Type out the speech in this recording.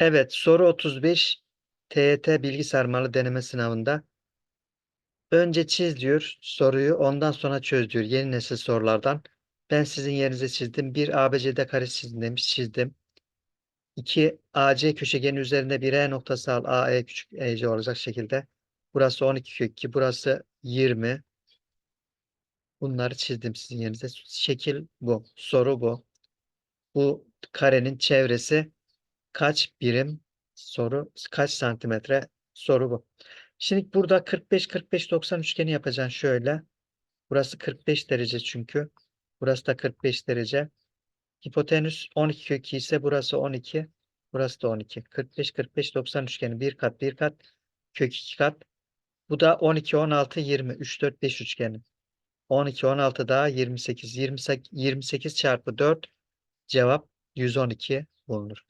Evet, soru 35 TYT bilgi sarmalı deneme sınavında. Önce çiz diyor soruyu, ondan sonra çöz diyor. Yeni nesil sorulardan. Ben sizin yerinize çizdim. Bir ABCD karesi çizin demiş, çizdim. 2 AC köşegenin üzerinde bir E noktası al. AE küçük EC olacak şekilde. Burası 12 kök 2, burası 20. Bunları çizdim sizin yerinize. Şekil bu. Soru bu. Bu karenin çevresi kaç birim? Soru kaç santimetre? Soru bu. Şimdi burada 45 45 90 üçgeni yapacaksın şöyle. Burası 45 derece çünkü. Burası da 45 derece. Hipotenüs 12 kök 2 ise burası 12. Burası da 12. 45 45 90 üçgeni bir kat bir kat kök 2 kat. Bu da 12 16 20 3 4 5 üçgeni. 12 16 daha 28 28 28 çarpı 4 cevap 112 bulunur.